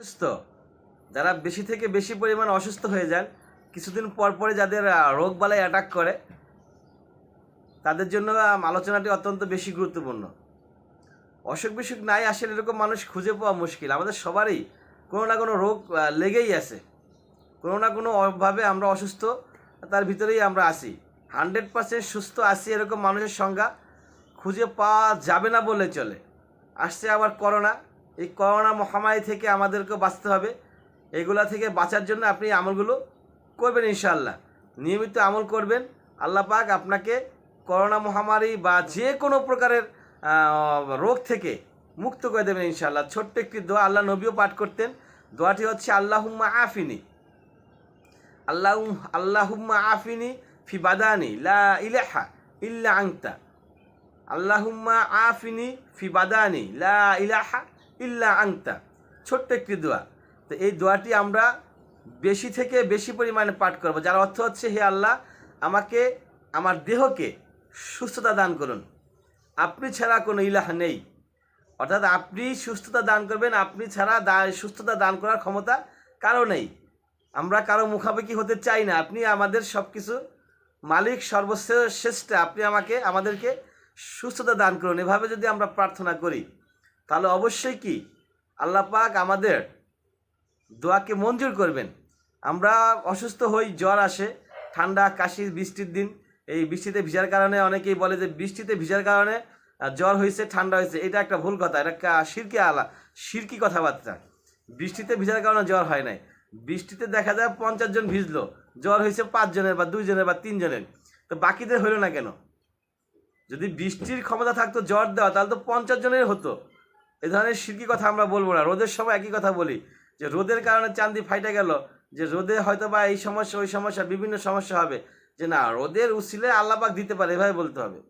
অসুস্থ। যারা বেশি থেকে বেশি পরিমাণ অসুস্থ হয়ে যান, কিছুদিন পর পরে যাদের রোগ বালাই অ্যাটাক করে, তাদের জন্য আলোচনাটি অত্যন্ত বেশি গুরুত্বপূর্ণ। অসুখ বিসুখ নাই আসলে এরকম মানুষ খুঁজে পাওয়া মুশকিল। আমাদের সবারই কোনো না কোনো রোগ লেগেই আছে। কোনো না কোনো ভাবে আমরা অসুস্থ, তার ভিতরেই আমরা আসি হান্ড্রেড পার্সেন্ট সুস্থ আছি এরকম মানুষের সংজ্ঞা, খুঁজে পাওয়া যাবে না বলে চলে। আসছে আবার করোনা এই করোনা মহামারী থেকে আমাদেরকে বাঁচতে হবে। এগুলা থেকে বাঁচার জন্য আপনি আমলগুলো করবেন ইনশাল্লাহ নিয়মিত আমল করবেন। আল্লাহ পাক আপনাকে করোনা মহামারী বা যে কোনো প্রকারের রোগ থেকে মুক্ত করে দেবেন ইনশাল্লাহ ছোট্ট একটি দোয়া আল্লাহ নবীও পাঠ করতেন। দোয়াটি হচ্ছে, আল্লাহুম্মা আফিনি। আল্লাহ, আল্লাহুম্মা আফিনি ফি বাদানি লা ইলাহা ইল্লা আংতা আল্লাহুম্মা আফিনি ফি বাদানি লা ইলাহা ইল্লা আংতা ছোট্ট একটি দোয়া। তো এই দোয়াটি আমরা বেশি থেকে বেশি পরিমাণে পাঠ করব, যার অর্থ হচ্ছে, হে আল্লাহ, আমাকে, আমার দেহকে সুস্থতা দান করুন। আপনি ছাড়া কোনো ইলাহ নেই। অর্থাৎ আপনি সুস্থতা দান করবেন, আপনি ছাড়া দা- সুস্থতা দান করার ক্ষমতা কারও নেই। আমরা কারও মুখাপেক্ষি হতে চাই না। আপনি আমাদের সব কিছু মালিক, সর্বশ্রেষ্ঠ, আপনি আমাকে, আমাদেরকে সুস্থতা দান করুন। এভাবে যদি আমরা প্রার্থনা করি তাহলে অবশ্যই কি? আল্লাহ পাক আমাদের দোয়াকে মঞ্জুর করবেন। আমরা অসুস্থ হই, জ্বর আসে, ঠান্ডা, কাশি, বৃষ্টির দিন, এই বৃষ্টিতে ভিজার কারণে অনেকেই বলে যে বৃষ্টিতে ভিজার কারণে জ্বর হয়েছে ঠান্ডা হয়েছে এটা একটা ভুল কথা, এটা শিরকি আলা শিরকি কথাবার্তা। বৃষ্টিতে ভিজার কারণে জ্বর হয় নাই। বৃষ্টিতে দেখা যায় পঞ্চাশ জন ভিজলো, জ্বর হয়েছে পাঁচজনের বা দুইজনের বা তিনজনের তো বাকিদের হলো না কেন? যদি বৃষ্টির ক্ষমতা থাকতো, জ্বর দেওয়া, তাহলে তো পঞ্চাশ জনের হতো। এ ধরনের সিরকি কথা আমরা বলব না। রোদের সময় একই কথা বলি, যে রোদের কারণে চান্দি ফাইটে গেল, যে রোদে হয়তো বা এই সমস্যা, ওই সমস্যা, বিভিন্ন সমস্যা হবে, যে না, রোদের উচিলে আল্লাপাক দিতে পারে, এভাবে বলতে হবে।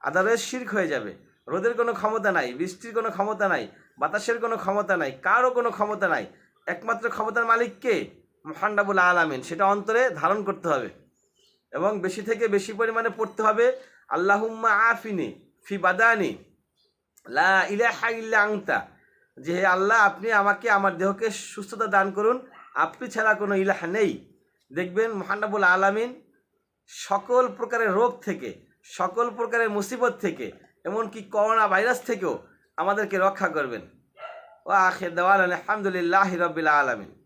আদারওয়াইজ শির্ক হয়ে যাবে। রোদের কোনো ক্ষমতা নাই, বৃষ্টির কোনো ক্ষমতা নাই, বাতাসের কোনো ক্ষমতা নাই, কারও কোনো ক্ষমতা নাই। একমাত্র ক্ষমতার মালিক কে? মহান্ডাবুল আলামিন। সেটা অন্তরে ধারণ করতে হবে। এবং বেশি থেকে বেশি পরিমাণে পড়তে হবে, আল্লাহুম্মা আফিনি ফি বাদানি। লা ইল্লা আংতা যে হে আল্লাহ, আপনি আমাকে, আমার দেহকে সুস্থতা দান করুন। আপনি ছাড়া কোনো ইলাহা নেই। দেখবেন মহানবুল আলামিন সকল প্রকারের রোগ থেকে, সকল প্রকারের মুসিবত থেকে, এমনকি করোনা ভাইরাস থেকেও আমাদেরকে রক্ষা করবেন। ও আখের দেওয়াল আলহামদুলিল্লাহ রবিল আলমিন।